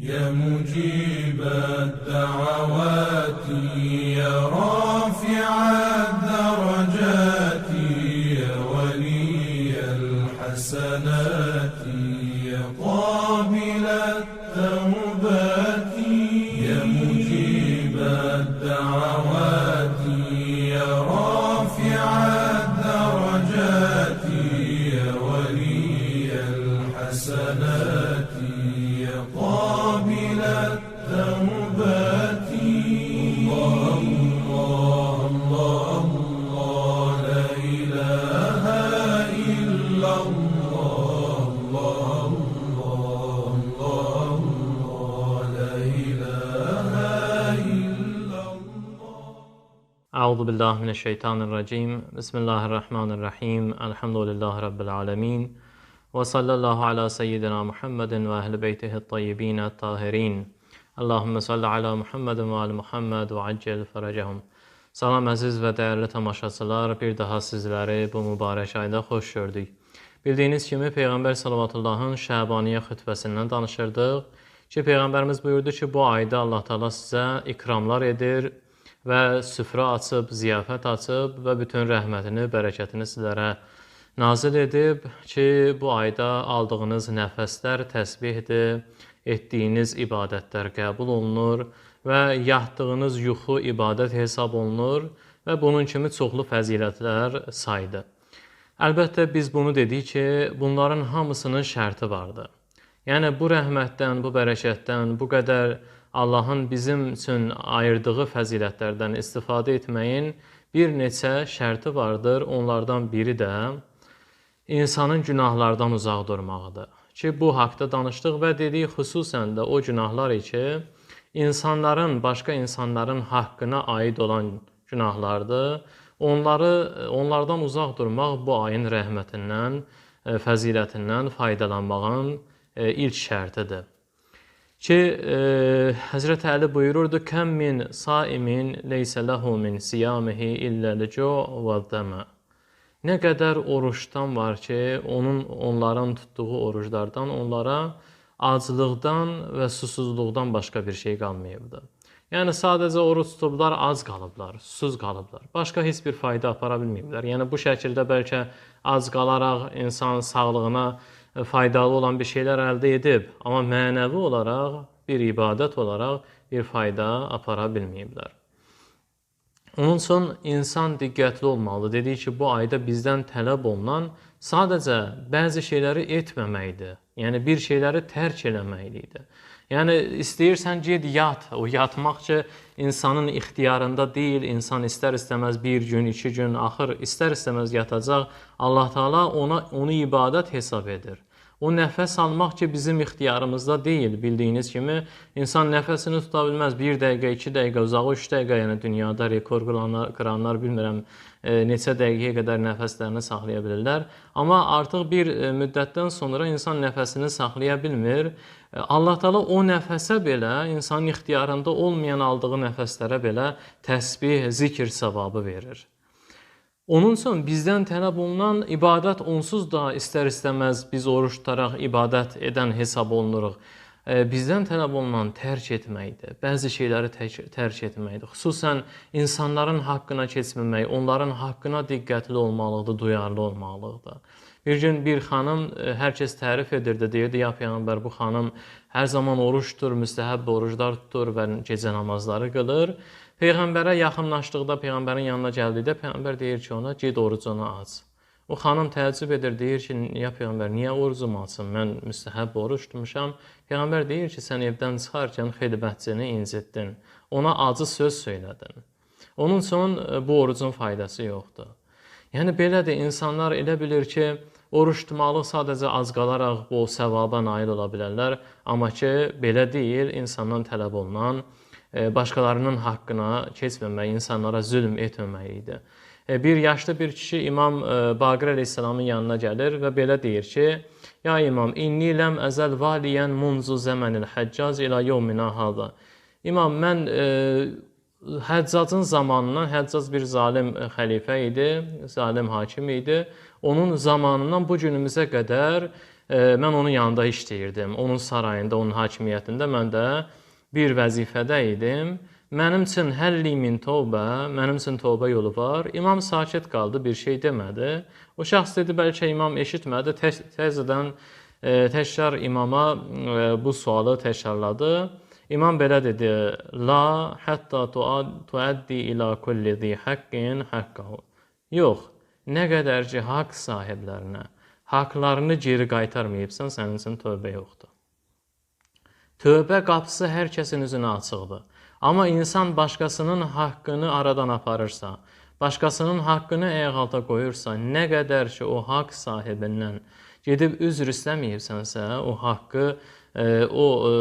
يا مجيب الدعوات يا رافع الدرجات يا ولي الحسنات يا قابل التوبات يا مجيب الدعوات يا رافع الدرجات يا ولي الحسنات. Euzu billahi mineşşeytanirracim. Bismillahirrahmanirrahim. Elhamdülillahi rabbil alamin. Ve sallallahu ala seyyidina Muhammedin ve ehli beytihi tayyibin tahirin. Allahümme salli ala Muhammedin ve ali Muhammed ve accel feracahum. Salam əziz və dəyərli tamaşaçılar, bir daha sizləri bu mübarək ayda xoş gördük. Bildiyiniz kimi Peyğəmbər sallallahu Şəbaniyə xütbəsindən danışırdıq ki, Peyğəmbərimiz buyurdu ki, bu ayda Allah Taala sizə ikramlar edir, və süfrə açıb, ziyafət açıb və bütün rəhmətini, bərəkətini sizlərə nazil edib ki, bu ayda aldığınız nəfəslər təsbihdir, etdiyiniz ibadətlər qəbul olunur və yatdığınız yuxu ibadət hesab olunur və bunun kimi çoxlu fəzilətlər saydı. Əlbəttə biz bunu dedik ki, bunların hamısının şərti vardı. Yəni bu rəhmətdən, bu bərəkətdən, bu qədər Allahın bizim üçün ayırdığı fəzilətlərdən istifadə etməyin bir neçə şərti vardır. Onlardan biri də insanın günahlardan uzaq durmağıdır. Ki bu haqqda danışdıq və dedik xüsusən də o günahlar ki, insanların, başqa insanların haqqına aid olan günahlardır. Onları onlardan uzaq durmaq bu ayın rəhmətindən, e, fəzilətindən faydalanmağın e, ilk şərtidir. Ki e, Həzrət Əli buyururdu: "Kəm min saimin leysə lehu min siyamihi illə al-cu' və Nə qədər oruçdan var ki, onun onların tutduğu oruclardan onlara aclıqdan və susuzluqdan başqa bir şey qalmayıbdı. Yəni sadəcə oruç tutublar, az qalıblar, susuz qalıblar. Başqa heç bir fayda apara bilməyiblər. Yəni bu şəkildə bəlkə az qalaraq insan sağlığına faydalı olan bir şeylər əldə edib, amma mənəvi olaraq, bir ibadət olaraq bir fayda apara bilməyiblər. Onun üçün insan diqqətli olmalıdır. Dedik ki, bu ayda bizdən tələb olunan sadəcə bəzi şeyləri etməməkdir. Yəni bir şeyləri tərk eləməkdir. Yəni istəyirsən get yat. O yatmaq ki, insanın ixtiyarında deyil. İnsan istər-istəməz bir gün, iki gün, axır istər-istəməz yatacaq. Allah Taala ona onu ibadət hesab edir. O nəfəs almaq ki, bizim ixtiyarımızda deyil. Bildiyiniz kimi insan nəfəsini tuta bilməz. 1 dəqiqə, 2 dəqiqə, uzağı 3 dəqiqə, yəni dünyada rekord qıranlar, qıranlar bilmirəm e, neçə dəqiqəyə qədər nəfəslərini saxlaya bilirlər. Amma artıq bir e, müddətdən sonra insan nəfəsini saxlaya bilmir. Allah Taala o nəfəsə belə insanın ixtiyarında olmayan aldığı nəfəslərə belə təsbih, zikr savabı verir. Onun üçün bizdən tələb olunan ibadət onsuz da istər-istəməz biz oruç tutaraq ibadət edən hesab olunuruq. Bizdən tələb olunan tərk etməkdir. Bəzi şeyləri tərk etməkdir. Xüsusən insanların haqqına keçməmək, onların haqqına diqqətli olmalıdır, duyarlı olmalıdır. Bir gün bir xanım e, hər kəs tərif edirdi, deyirdi: "Ya peyğəmbər, bu xanım hər zaman oruç tutur, müstəhəb oruclar tutur və gecə namazları qılır." Peyğəmbərə yaxınlaşdıqda, peyğəmbərin yanına gəldikdə peyğəmbər deyir ki, ona: "Get orucunu aç." O xanım təəccüb edir, deyir ki, "Ya peyğəmbər, niyə orucumu açım? Mən müstəhəb oruc tutmuşam." Peyğəmbər deyir ki, "Sən evdən çıxarkən xidmətçini incitdin. Ona acı söz söylədin. Onun üçün e, bu orucun faydası yoxdur." Yəni belədir, insanlar elə bilir ki, Oruç tutmalı sadəcə az qalaraq bu savaba nail ola bilərlər, amma ki, belə deyil, insandan tələb olunan başqalarının haqqına keçməmək, insanlara zülm etməmək idi. E, bir yaşlı bir kişi İmam e, Baqir əleyhissalamın yanına gəlir və belə deyir ki: "Ya İmam, inni ləm əzəl valiyan munzu zəmanil həccaz ilə yawmina hada." İmam, mən e, Həccacın zamanından Həccaz bir zalim xəlifə idi, zalim hakim idi onun zamanından bu günümüzə qədər e, mən onun yanında işləyirdim. Onun sarayında, onun hakimiyyətində mən də bir vəzifədə idim. Mənim üçün həlli min tövbə, mənim üçün tövbə yolu var. İmam sakit qaldı, bir şey demədi. O şəxs dedi, bəlkə imam eşitmədi. Tez, təzədən e, təkrar imama e, bu sualı təkrarladı. İmam belə dedi: "La hatta tuad tuaddi ila kulli zi haqqin haqqahu." Yox, nə qədər ki haqq sahiblərinə haqlarını geri qaytarmayıbsan, sənin üçün tövbə yoxdur. Tövbə qapısı hər kəsin üzünə açıqdır. Amma insan başqasının haqqını aradan aparırsa, başqasının haqqını ayaq alta qoyursa, nə qədər ki o haqq sahibindən gedib üzr istəməyibsənsə, o haqqı, e, o e,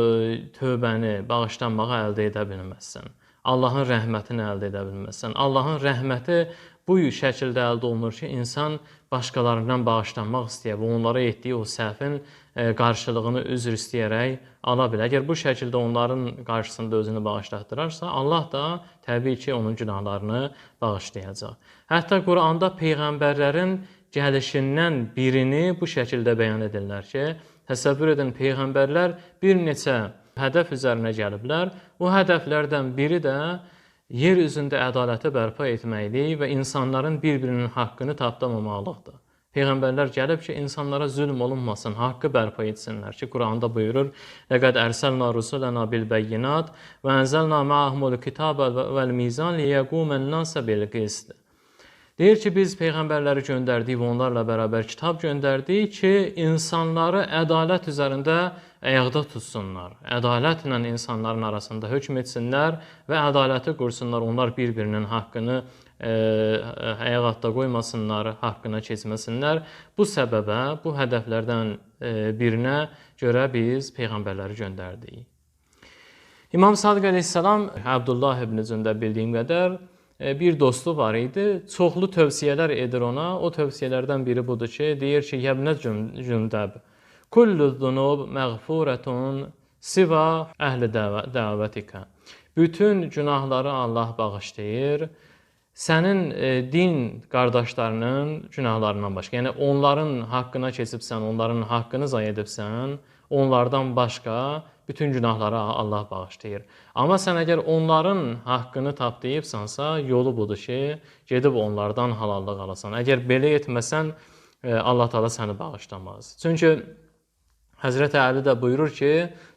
tövbəni, bağışlanmağı əldə edə bilməzsən. Allahın rəhmətini əldə edə bilməzsən. Allahın rəhməti bu şəkildə əldə olunur ki, insan başqalarından bağışlanmaq istəyir və onlara etdiyi o səhvin e, qarşılığını üzr istəyərək ala bilər. Əgər bu şəkildə onların qarşısında özünü bağışlatdırarsa, Allah da təbii ki, onun günahlarını bağışlayacaq. Hətta Quranda peyğəmbərlərin gəlişindən birini bu şəkildə bəyan edirlər ki, təsəvvür edin peyğəmbərlər bir neçə hədəf üzərinə gəliblər. O hədəflərdən biri də yer üzündə ədaləti bərpa etməkdir və insanların bir-birinin haqqını tapdamamalıqdır. Peyğəmbərlər gəlib ki, insanlara zülm olunmasın, haqqı bərpa etsinlər ki, Quranda buyurur: "Laqad arsalna rusulana bil bayyinat və anzalna ma'ahumul kitaba vel mizan liyaqumen-nasa bil qist." Deyir ki, biz peyğəmbərləri göndərdik və onlarla bərabər kitab göndərdik ki, insanları ədalət üzərində ayaqda tutsunlar. Ədalətlə insanların arasında hökm etsinlər və ədaləti qursunlar. Onlar bir-birinin haqqını e, ayaq altda qoymasınlar, haqqına keçməsinlər. Bu səbəbə, bu hədəflərdən e, birinə görə biz peyğəmbərləri göndərdik. İmam Sadiq əleyhissalam Abdullah ibn Zündə bildiyim qədər E, bir dostu var idi. Çoxlu tövsiyələr edir ona. O tövsiyələrdən biri budur ki, deyir ki, Yəbnə cündəb. Kullu zunub məğfuratun siva əhli dəvətikə. Bütün günahları Allah bağışlayır. Sənin e, din qardaşlarının günahlarından başqa, yəni onların haqqına keçibsən, onların haqqını zay edibsən, onlardan başqa bütün günahları Allah bağışlayır. Amma sən əgər onların haqqını tapdıyıbsansa, yolu budur ki, gedib onlardan halallıq alasan. Əgər belə etməsən, e, Allah Taala səni bağışlamaz. Çünki Həzrət Əli də buyurur ki: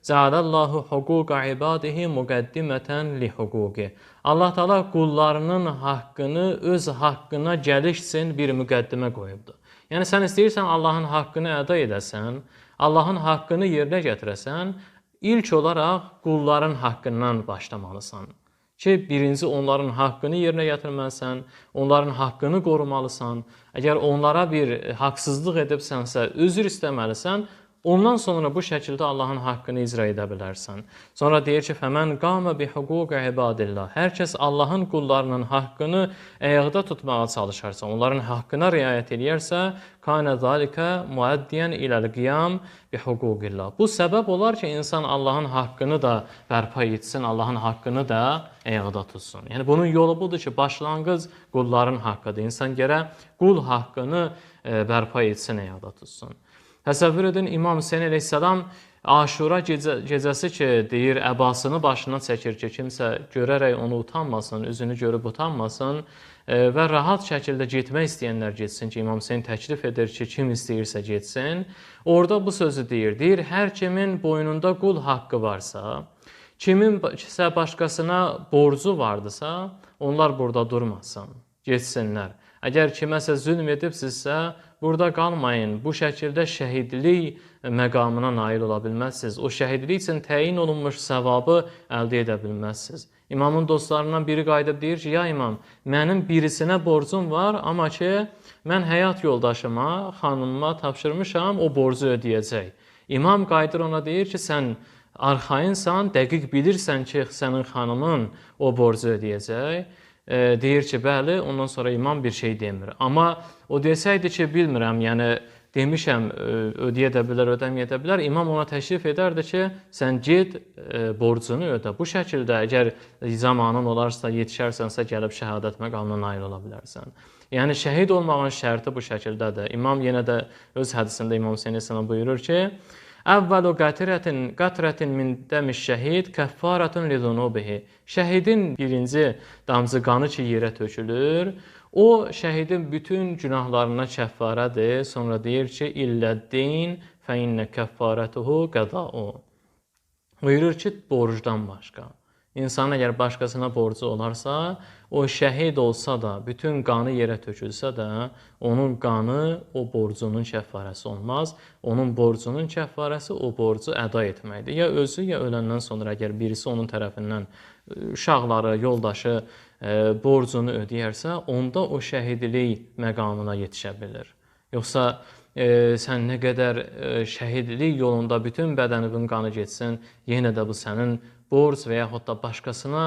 "Cəalallahu huquqa ibadihi muqaddimatan li huquqi." Allah Taala qullarının haqqını öz haqqına gəliş üçün bir müqəddimə qoyubdur. Yəni sən istəyirsən Allahın haqqını əda edəsən, Allahın haqqını yerinə gətirəsən, ilk olaraq qulların haqqından başlamalısan. Ki, birinci onların haqqını yerinə yetirməlisən, onların haqqını qorumalısan. Əgər onlara bir haqsızlıq edibsənsə, üzr istəməlisən, Ondan sonra bu şəkildə Allahın haqqını icra edə bilərsən. Sonra deyir ki: "Fəmən qama bi huquqi ibadillah." Hər kəs Allahın qullarının haqqını ayaqda tutmağa çalışarsa, onların haqqına riayət edərsə, kana zalika muaddiyan iləl qiyam bi huquqillah. Bu səbəb olar ki, insan Allahın haqqını da bərpa etsin, Allahın haqqını da ayaqda tutsun. Yəni bunun yolu budur ki, başlanğıc qulların haqqıdır. İnsan gərək qul haqqını e, bərpa etsin, ayaqda tutsun. Təsəvvür edin İmam Hüseyn əleyhissalam Aşura gecə, gecəsi ki, deyir əbasını başına çəkir ki, kimsə görərək onu utanmasın, üzünü görüb utanmasın e, və rahat şəkildə getmək istəyənlər getsin ki, İmam Hüseyn təklif edir ki, kim istəyirsə getsin. Orada bu sözü deyir. Deyir, hər kimin boynunda qul haqqı varsa, kiminsə başqasına borcu vardısa, onlar burada durmasın, getsinlər. Əgər kiməsə zülm edibsizsə, burada qalmayın. Bu şəkildə şəhidlik məqamına nail ola bilməzsiniz. O şəhidlik üçün təyin olunmuş savabı əldə edə bilməzsiniz. İmamın dostlarından biri qayıdıb deyir ki, ya imam, mənim birisinə borcum var, amma ki, mən həyat yoldaşıma, xanımıma tapşırmışam, o borcu ödəyəcək. İmam qayıdır ona deyir ki, sən arxayınsan, dəqiq bilirsən ki, sənin xanımın o borcu ödəyəcək deyir ki, bəli, ondan sonra imam bir şey demir. Amma o desəydi ki, bilmirəm, yəni demişəm, e, ödəyə də bilər, ödəməyə də bilər. İmam ona təşrif edərdi ki, sən get e, borcunu ödə. Bu şəkildə əgər zamanın olarsa, yetişərsənsə gəlib şəhadət məqamına nail ola bilərsən. Yəni şəhid olmağın şərti bu şəkildədir. İmam yenə də öz hədisində İmam Hüseyn buyurur ki: Əvvəlu qatirətin qatrətin min dəmiş şəhid kəffaratun li zunubihi. Şəhidin birinci damcı qanı ki yerə tökülür, o şəhidin bütün günahlarına kəffarədir. Sonra deyir ki, illəddin fə innə kəffarətuhu qədau. Buyurur ki, borcdan başqa. İnsanın əgər başqasına borcu olarsa, o şəhid olsa da, bütün qanı yerə tökülsə də, onun qanı o borcunun kəffarəsi olmaz. Onun borcunun kəffarəsi o borcu əda etməkdir. Ya özü, ya öləndən sonra əgər birisi onun tərəfindən uşaqları, yoldaşı borcunu ödəyərsə, onda o şəhidlik məqamına yetişə bilər. Yoxsa sən nə qədər şəhidlik yolunda bütün bədəninin qanı getsin, yenə də bu sənin borc və yaxud da başqasına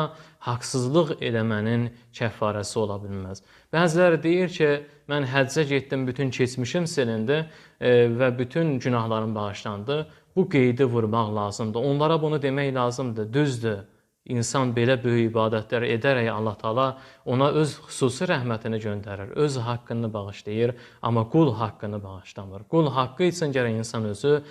haqsızlıq eləmənin kəffarəsi ola bilməz. Bəziləri deyir ki, mən həccə getdim, bütün keçmişim silindi və bütün günahlarım bağışlandı. Bu qeydi vurmaq lazımdır. Onlara bunu demək lazımdır. Düzdür. İnsan belə böyük ibadətlər edərək Allah Taala ona öz xüsusi rəhmətini göndərir, öz haqqını bağışlayır, amma qul haqqını bağışlamır. Qul haqqı üçün gərək insan özü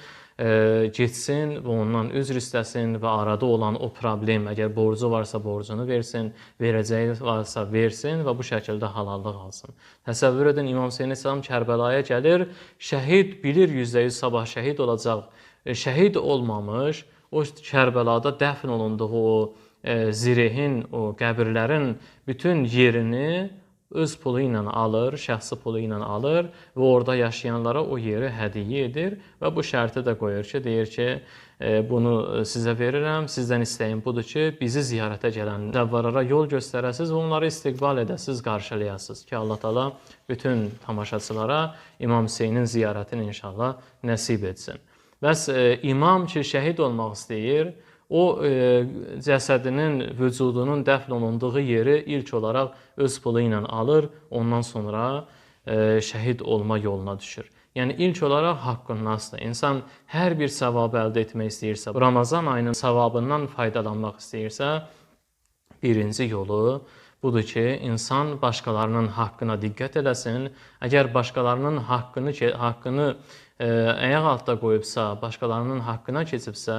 getsin və ondan üzr istəsin və arada olan o problem, əgər borcu varsa borcunu versin, verəcəyi varsa versin və bu şəkildə halallıq alsın. Təsəvvür edin İmam Hüseyn əleyhissalam Kərbəlaya gəlir, şəhid bilir %100 sabah şəhid olacaq. E, şəhid olmamış, o Kərbəlada dəfn olunduğu o e, zirehin, o qəbirlərin bütün yerini öz pulu ilə alır, şəxsi pulu ilə alır və orada yaşayanlara o yeri hədiyyə edir və bu şərti də qoyur ki, deyir ki, e, bunu sizə verirəm, sizdən istəyim budur ki, bizi ziyarətə gələn zəvvarlara yol göstərəsiz və onları istiqbal edəsiz, qarşılayasınız ki, Allah Taala bütün tamaşaçılara İmam Hüseynin ziyarətini inşallah nəsib etsin. Bəs e, imam ki, şəhid olmaq istəyir, o e, cəsədinin, vücudunun dəfn olunduğu yeri ilk olaraq öz pulu ilə alır, ondan sonra e, şəhid olma yoluna düşür. Yəni ilk olaraq haqqın nasdır. İnsan hər bir savabı əldə etmək istəyirsə, Ramazan ayının savabından faydalanmaq istəyirsə, birinci yolu budur ki, insan başqalarının haqqına diqqət eləsin. Əgər başqalarının haqqını haqqını e, ayaq altda qoyubsa, başqalarının haqqına keçibsə,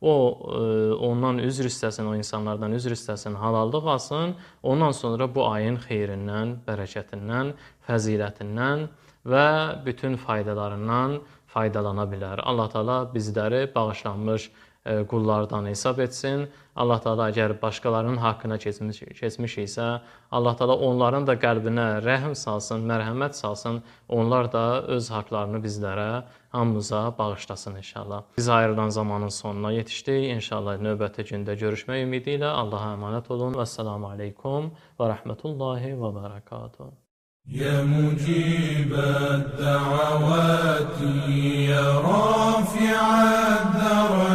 o e, ondan üzr istəsin, o insanlardan üzr istəsin, halallıq alsın. Ondan sonra bu ayın xeyrindən, bərəkətindən, fəzilətindən və bütün faydalarından faydalana bilər. Allah Taala bizləri bağışlanmış e, qullardan hesab etsin. Allah Taala əgər başqalarının haqqına keçmiş, keçmişiksə, Allah Taala onların da qəlbinə rəhm salsın, mərhəmət salsın. Onlar da öz haqqlarını bizlərə, hamımıza bağışlasın inşallah. Biz ayrılan zamanın sonuna yetişdik. İnşallah növbəti gündə görüşmək ümidi ilə Allah'a əmanət olun. Vəssalamu alaykum və rahmetullahi və bərəkatuh. يا مجيب الدعوات يا رافع الدرجات